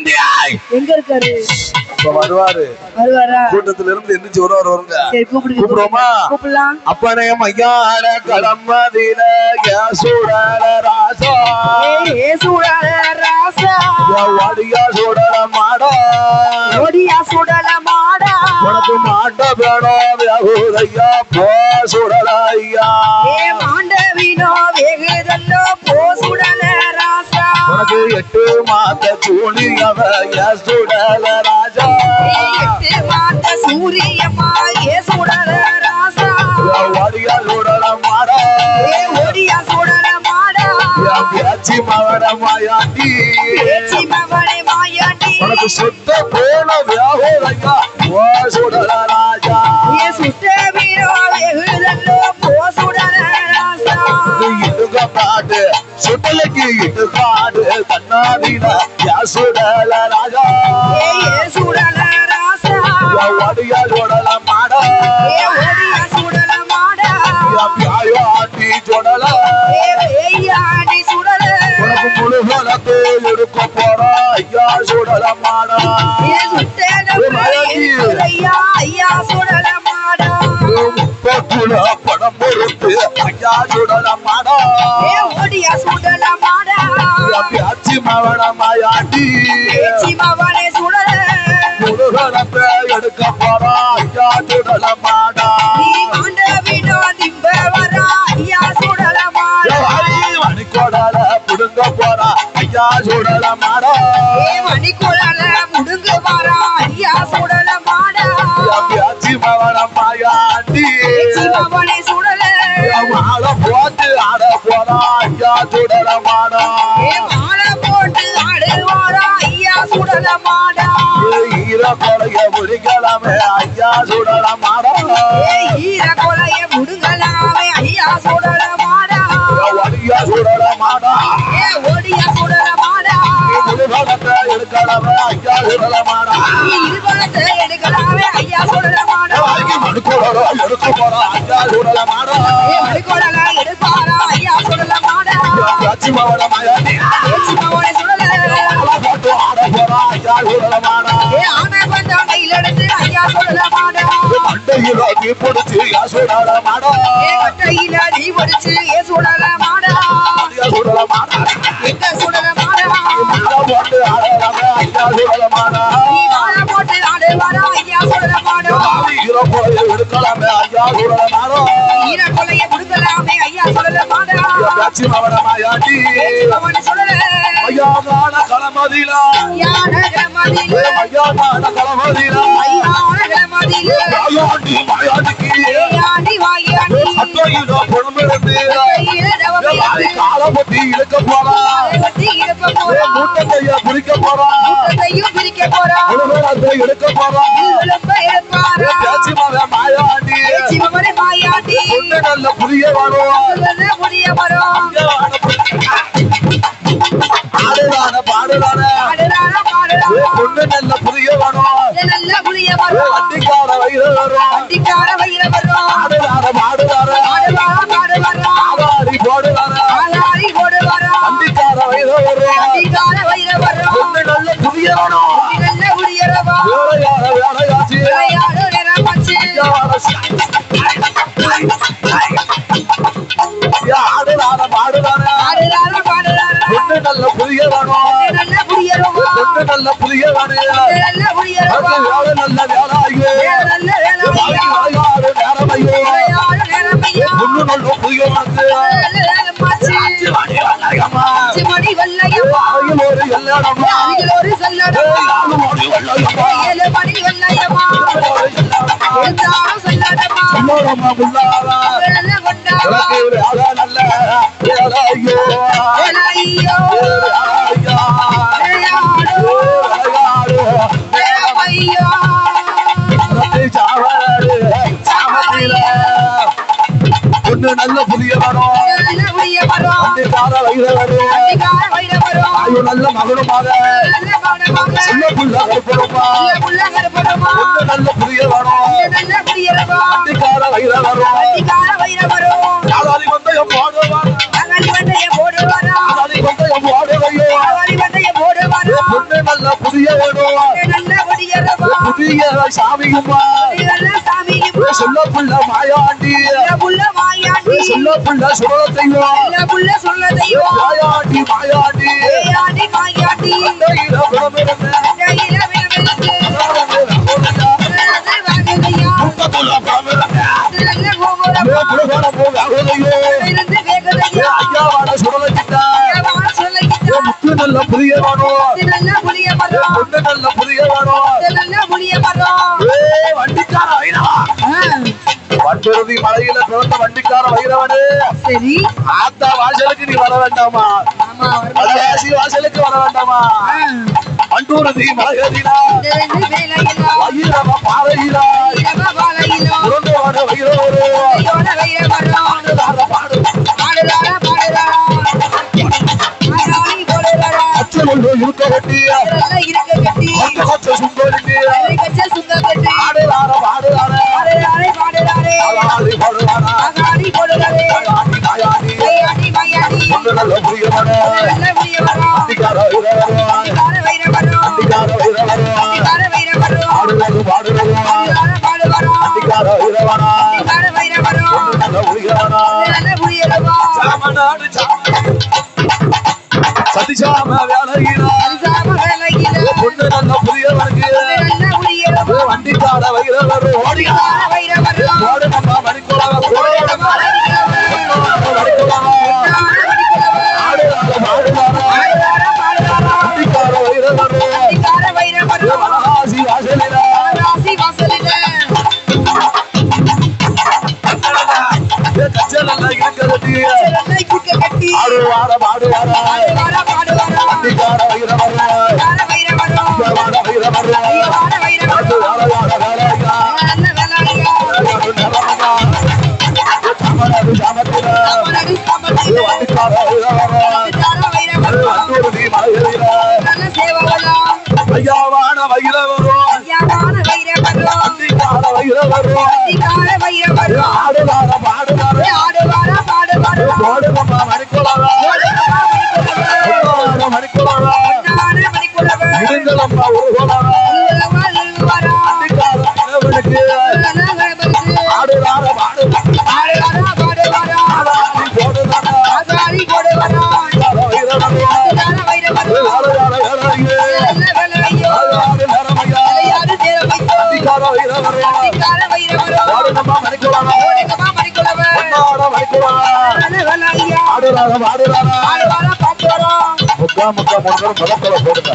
மாயாண்டியாய் எங்க இருக்காரு? இப்ப வருவாரு. வருவாரா? கூட்டத்துல இருந்து எந்திரிச்சு வருவாரு வருங்க. கூப்பிடுவோமா? கூப்பிடலாம். அப்பனே மையான கடம்பதில சூடல ராசா. ராசா. வாடியா சூடல மாடா. ஓடியா சுடல மாடா. உனக்கு மாட்ட வேணும் யகுதையா போ சுடல ஐயா எட்டு மாத்த சூழியவ சுடல ராஜா. எட்டு மாத்த சூரியம்மா ஏ சுடல ராசா வாடியா சூடல மாடா. ஏ ஓடியா சுடல மாடா. பேச்சி மகன மாயாண்டி. பேச்சி மகனே மாயாண்டி. உனக்கு சுத்த போன வியாகோதையா ஓ சுடல ராஜா. ஏ சுட்ட வீரோ வெகுதல்லோ போ சுடல ராசா இடுக பாடு சுடலைக்கு இட்டு காடு தன்னாடின யா சுடல ராஜா. ஏய், ஏ சுடல ராசா. வாடியா சுடல மாடா. ஏ ஓடியா சுடல மாடா வியாயோ ஆண்டி சுடல. ஏ வேயாண்டி சுடல. உனக்கு முழு பலத்து எடுக்க போறா ஐயா சுடல மாடா. ஏ சுட்டேனப்பா, ஏ சுரையா, ஐயா சுடல மாடா. முப்பத்துல படம் பொறுத்து ஐயா சுடல மாடா. ஏ ஓடியா சுடல மாடா. பியாச்சி மவன மாயாண்டி பேச்சி மவனே சுடல. முருகனத்தை எடுக்க போறா ஐயா சுடல மாடா. வீணோ திம்ப வரா ஐயா சுடல மாடா. மணிக்கோடால புடுங்க போறா ஐயா சுடல மாடா. வரா ஐயா சுடல மாடா. போட்டு ஆட போறா ஐயா சுடல சுடல மாடா. ஈர கொலைய முடிக்கலாமே ஐயா சுடல மாடா ஏ ஈர கொலைய முடுங்கலாமே ஐயா சுடல மாடா வடியா சுடல மாடா ஏ ஓடியா சுடல மாடா முருகனத்தை எடுக்கலாமே ஐயா சுடல மாடா நீ இருபலத்தை எடுக்கலாமே ஐயா சுடல மாடா வாங்கி மனுக்கோட எடுக்க போறா ஐயா சுடல மாடா ஏ மணிக்கோடல எடுப்பாரா ஐயா சுடல மாடா பியாச்சி ஐயா சுடல மாடா ஏ ஆமை பந்தா கையில் எடுத்து ஐயா சுடல மாடா. மண்டையில நீ பிடிச்சி ஐயா சுடல ஐயா எடுக்கலாமே ஐயா சுடல மாடா ஈர கொலைய முடுங்கலாமே ஐயா சுடல மாடா பியாச்சி மவன மாயாண்டி பேச்சி மவனே சுடல ஐயாதான களமதிலா மதில ஐயாதான களமதிலா. ஐயானக மதில மாயாண்டி மாயாண்டிக்கு. ஏயாண்டி வாயாண்டி அத்தையில புலம்பிருந்து கையில தவமையிட்டு காலப்பட்டி இழுக்க போறா வெட்டி இருக்க போறா பிரிக்க போறா உலகத்தை எடுக்க போறா பேச்சு மகன் மாயாண்டி மாயாண்டி நல்ல புரிய வரும். புரிய வரும் பாடுறாரா பாடுறாரா பொண்ணு நல்ல புரிய வரும் நல்ல புரிய வரும் வண்டிக்கார வயிறு வரும். வண்டிக்கார வயிற நல்ல நல்ல புரியறவா வேலையார வேலையாச்சு நிறமாச்சு பொண்ணு நல்ல நல்ல புரியறவா பொண்ணு நல்ல நல்ல புரியறவா வேலை நல்ல வேலை நல்ல வேலை பொண்ணு நல்ல மணி ஒரு வேலை நல்ல புதிய வரும் நல்ல மகனுமாக சின்ன புள்ள. கருப்பருமா நல்ல கருப்படமா பொண்ணு நல்ல புதிய வரும் வண்டிக்கார வயிறு வரும் வண்டிக்கார வயிற வரும் யாராரி வந்தயம் போடுவார் அகழி வண்டைய போடுவாரா? யாராரி வந்தயம் போடுவையோ அகழி வண்டைய போடுவாரா? பொண்ணு நல்ல புதிய வேணும் நல்ல சாமியுமா? சொல்ல புள்ள மாயாண்டி. நல்ல புள்ள மாயாண்டி. சொல்ல புள்ள புள்ள மாயாண்டி மாயாண்டி. நல்ல புதிய நல்ல பொண்ணு நல்ல புதிய நல்ல ஏ வண்டிக்கார வைரவா வண்டிருதி மலையில பிறந்த வண்டிக்கார வைரவனே. சரி ஆத்தா வாசலுக்கு நீ வர வேண்டாமா? வாசலுக்கு வர வேண்டாமா வண்டூரதி மலகதினா ரெண்டு வேலையிலா வைரவ பாறையிலா பாடு இருக்க வெட்டி இருக்க கட்டி கொச்ச கொச்ச சுங்க கட்டி பாடுறார பாடுறார பாடுறாரே பாடுறாரே அலாதி பாடுறாரா சதிசாம வேலையினா சாம வேலையில பொண்ணு நல்ல புரியவனுக்கு வண்டிக்கார வைரவரு. ஓடியா ஓடு நம்ம மணிக்குளவ கோடோட வண்டிக்கார வைரவரு ஐயாவான வைரவரு வைரவரு. வேலையா ஆடுறார பாடுறாரா ஆடுவாரா பாடுவாரா முக்கா முக்கா பேரும் முதல்ல போடுங்க